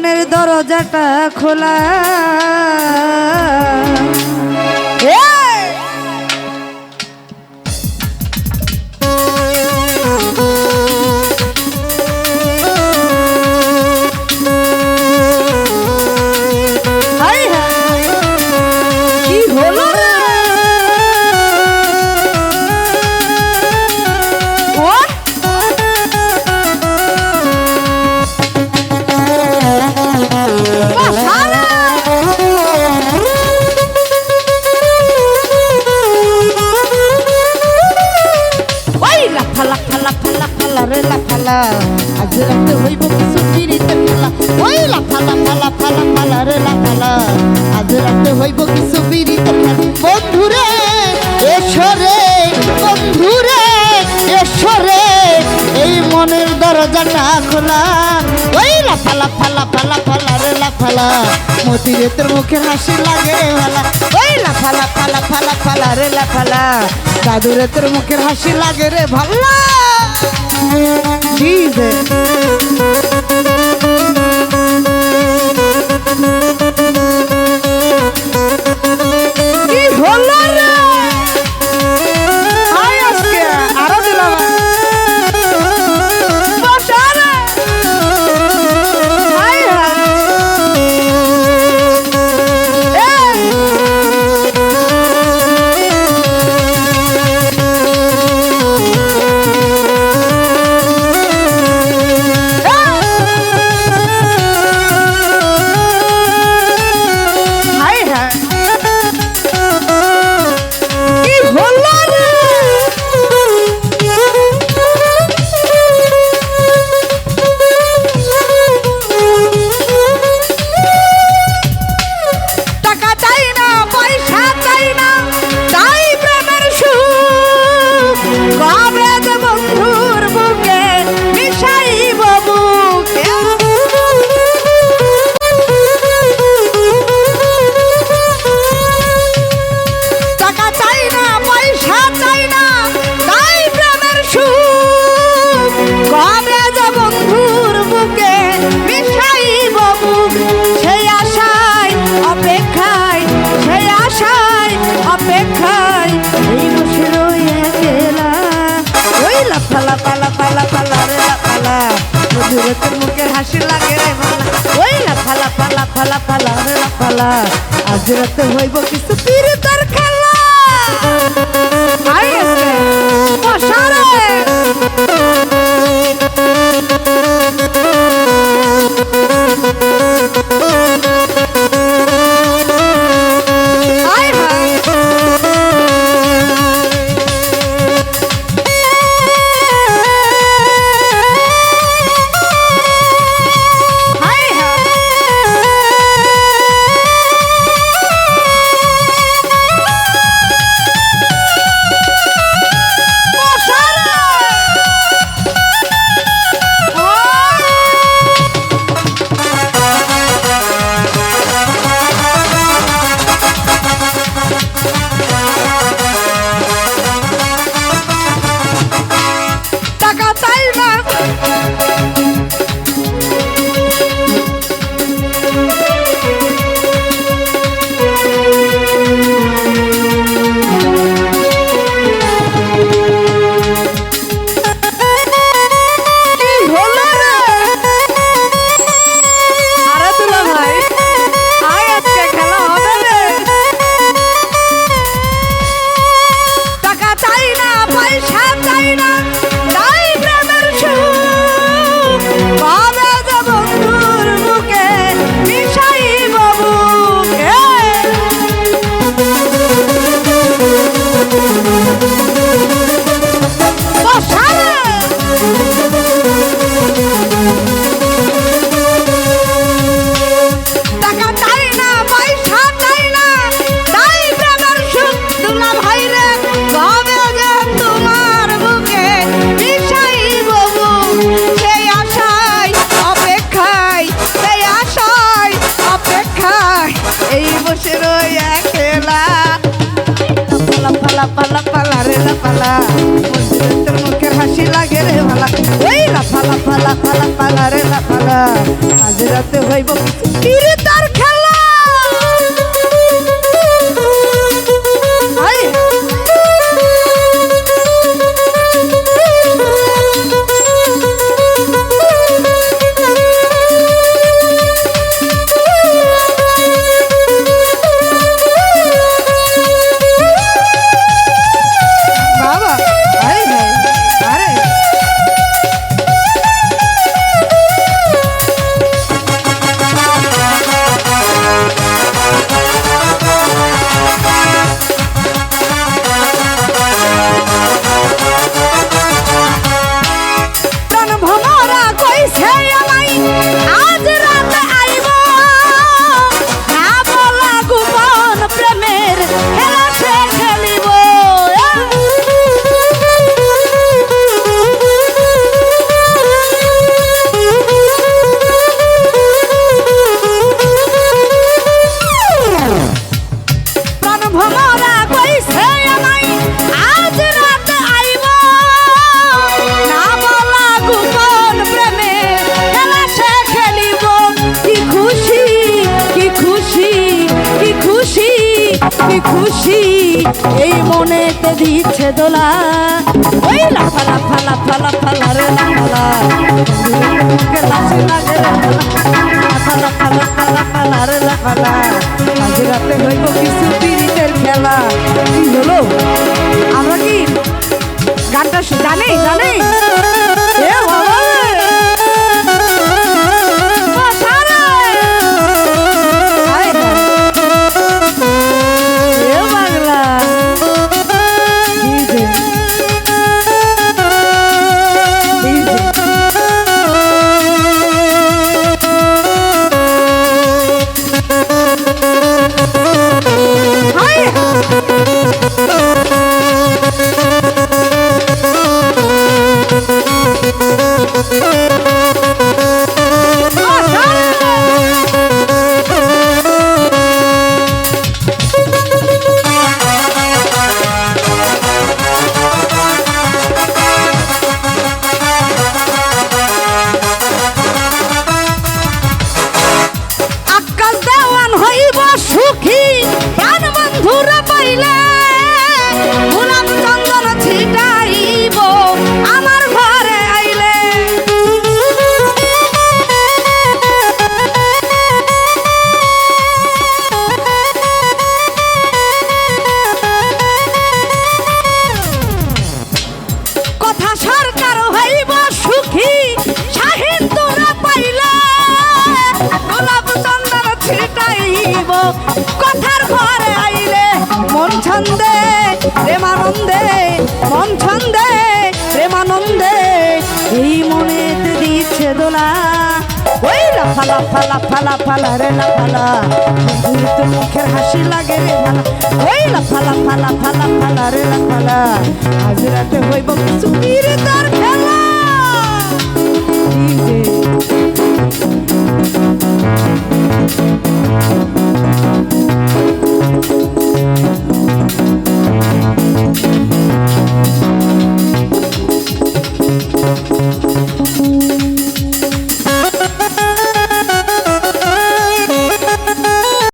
মনের দরজাটা খোলা। লাফা লাফা লাফা লারে লাফালা আজ রাতে হইব কিছু পিড়িতে খেলা ওই লাফা লাফা লাফা লাফা লারে লাফালা আজ রাতে হইব কিছু পিড়িতে খেলা বন্ধুরে এসো রে বন্ধুরে এসো রে এই মনের দরজাটা খোলা। ওই লাফা লাফা লাফা লাফা লারে লাফালা মতিরে তোর মুখে হাসি লাগে রে ভালা। ওই লাফা লাফা লাফা লাফা লারে লাফালা দাদুরে তোর মুখের হাসি লাগে রে ভাল্লা। Jesus. তোর মুখের হাসি লাগে রে মালা। ওই লাফা লাফা লাফা লাফা লারে লাফালা আজ রাতে হইব কিছু পীর তোর খেলা। আই পালা পালা রে লাফালা তোর মুখের হাসি লাগে রে ভালা ওই লাফালা পালা পালা পালা রে লাফালা আজ রাতে হইব তার খেলা খুশি এই মনেতে দিচ্ছে দোলা ওই লাফা লাফা লাফা লাফা লারে লাফালা লাগে লাফালা আজ রাতে হইব কিছু খেলা কি হলো আমরা কি গানটা জানি জানি ছন্দে প্রেমানন্দে, মন ছন্দে, প্রেমানন্দে। এই মনেতে দিচ্ছে দোলা। ওই লাফা ফালা ফালা ফালা রে লাফালা তো মুখের হাসি লাগে রে ভালা ওই লাফা ফালা ফালা ফালা রে লাফালা আজ রাতে হইব কিছু তার খেলা।